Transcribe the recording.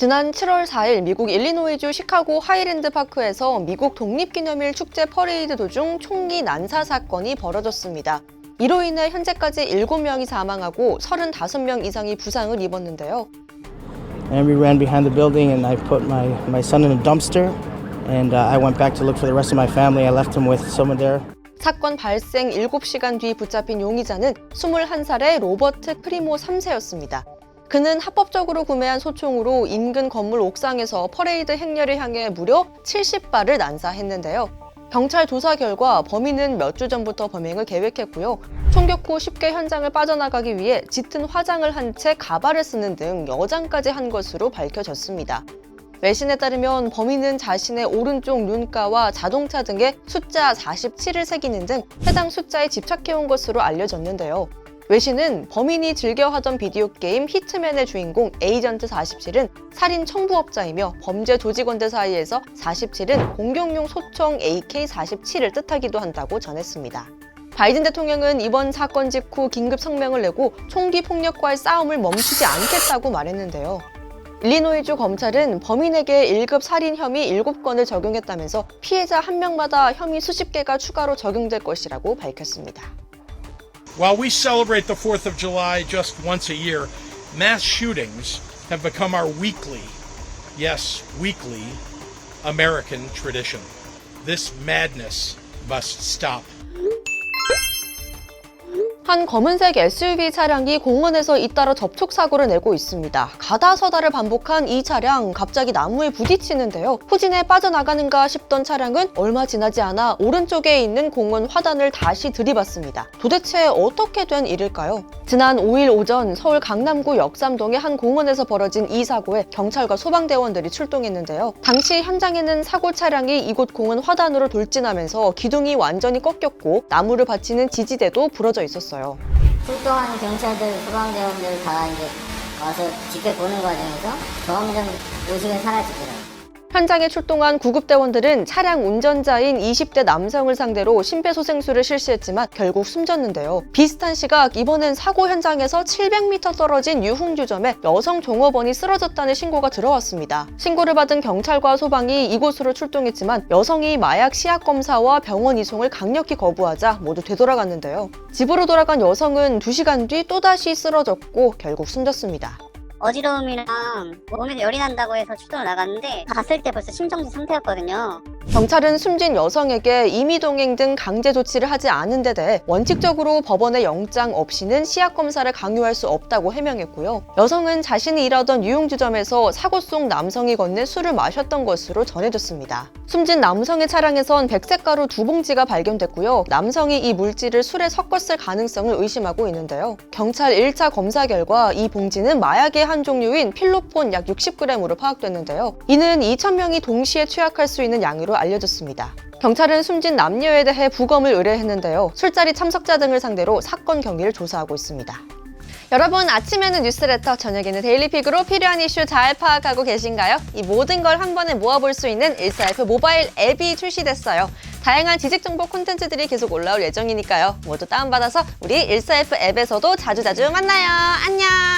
지난 7월 4일 미국 일리노이주 시카고 하이랜드 파크에서 미국 독립기념일 축제 퍼레이드 도중 총기 난사 사건이 벌어졌습니다. 이로 인해 현재까지 7명이 사망하고 35명 이상이 부상을 입었는데요. And we ran behind the building, and I put my, my son in a dumpster. And uh, I went back to look for the rest of my family. I left him with someone there. 사건 발생 7시간 뒤 붙잡힌 용의자는 21살의 로버트 크리모 3세였습니다. 그는 합법적으로 구매한 소총으로 인근 건물 옥상에서 퍼레이드 행렬을 향해 무려 70발을 난사했는데요. 경찰 조사 결과 범인은 몇 주 전부터 범행을 계획했고요. 총격 후 쉽게 현장을 빠져나가기 위해 짙은 화장을 한 채 가발을 쓰는 등 여장까지 한 것으로 밝혀졌습니다. 외신에 따르면 범인은 자신의 오른쪽 눈가와 자동차 등에 숫자 47을 새기는 등 해당 숫자에 집착해온 것으로 알려졌는데요. 외신은 범인이 즐겨 하던 비디오 게임 히트맨의 주인공 에이전트 47은 살인 청부업자이며 범죄 조직원들 사이에서 47은 공격용 소총 AK-47을 뜻하기도 한다고 전했습니다. 바이든 대통령은 이번 사건 직후 긴급 성명을 내고 총기 폭력과의 싸움을 멈추지 않겠다고 말했는데요. 일리노이주 검찰은 범인에게 1급 살인 혐의 7건을 적용했다면서 피해자 한 명마다 혐의 수십 개가 추가로 적용될 것이라고 밝혔습니다. While we celebrate the 4th of July just once a year, mass shootings have become our weekly, yes, weekly, American tradition. This madness must stop. 한 검은색 SUV 차량이 공원에서 잇따라 접촉 사고를 내고 있습니다. 가다 서다를 반복한 이 차량 갑자기 나무에 부딪히는데요. 후진에 빠져나가는가 싶던 차량은 얼마 지나지 않아 오른쪽에 있는 공원 화단을 다시 들이받습니다. 도대체 어떻게 된 일일까요? 지난 5일 오전 서울 강남구 역삼동의 한 공원에서 벌어진 이 사고에 경찰과 소방대원들이 출동했는데요. 당시 현장에는 사고 차량이 이곳 공원 화단으로 돌진하면서 기둥이 완전히 꺾였고 나무를 받치는 지지대도 부러져 있었어요. 출동한 경찰들, 소방대원들 다 이제 와서 지켜보는 과정에서 점점 의식을 사라지더라고요. 현장에 출동한 구급대원들은 차량 운전자인 20대 남성을 상대로 심폐소생술을 실시했지만 결국 숨졌는데요. 비슷한 시각 이번엔 사고 현장에서 700m 떨어진 유흥주점에 여성 종업원이 쓰러졌다는 신고가 들어왔습니다. 신고를 받은 경찰과 소방이 이곳으로 출동했지만 여성이 마약 시약 검사와 병원 이송을 강력히 거부하자 모두 되돌아갔는데요. 집으로 돌아간 여성은 2시간 뒤 또다시 쓰러졌고 결국 숨졌습니다. 어지러움이랑 몸에 열이 난다고 해서 출동을 나갔는데 갔을 때 벌써 심정지 상태였거든요. 경찰은 숨진 여성에게 임의동행 등 강제 조치를 하지 않은 데 대해 원칙적으로 법원의 영장 없이는 시약 검사를 강요할 수 없다고 해명했고요. 여성은 자신이 일하던 유흥주점에서 사고 속 남성이 건넨 술을 마셨던 것으로 전해졌습니다. 숨진 남성의 차량에선 백색 가루 두 봉지가 발견됐고요. 남성이 이 물질을 술에 섞었을 가능성을 의심하고 있는데요. 경찰 1차 검사 결과 이 봉지는 마약의 한 종류인 필로폰 약 60g으로 파악됐는데요. 이는 2,000명이 동시에 취약할 수 있는 양 으로 알려졌습니다. 경찰은 숨진 남녀에 대해 부검을 의뢰했는데요. 술자리 참석자 등을 상대로 사건 경위를 조사하고 있습니다. 여러분 아침에는 뉴스레터, 저녁에는 데일리픽으로 필요한 이슈 잘 파악하고 계신가요? 이 모든 걸 한 번에 모아볼 수 있는 일사F 모바일 앱이 출시됐어요. 다양한 지식 정보 콘텐츠들이 계속 올라올 예정이니까요. 모두 다운받아서 우리 일사F 앱에서도 자주자주 만나요. 안녕!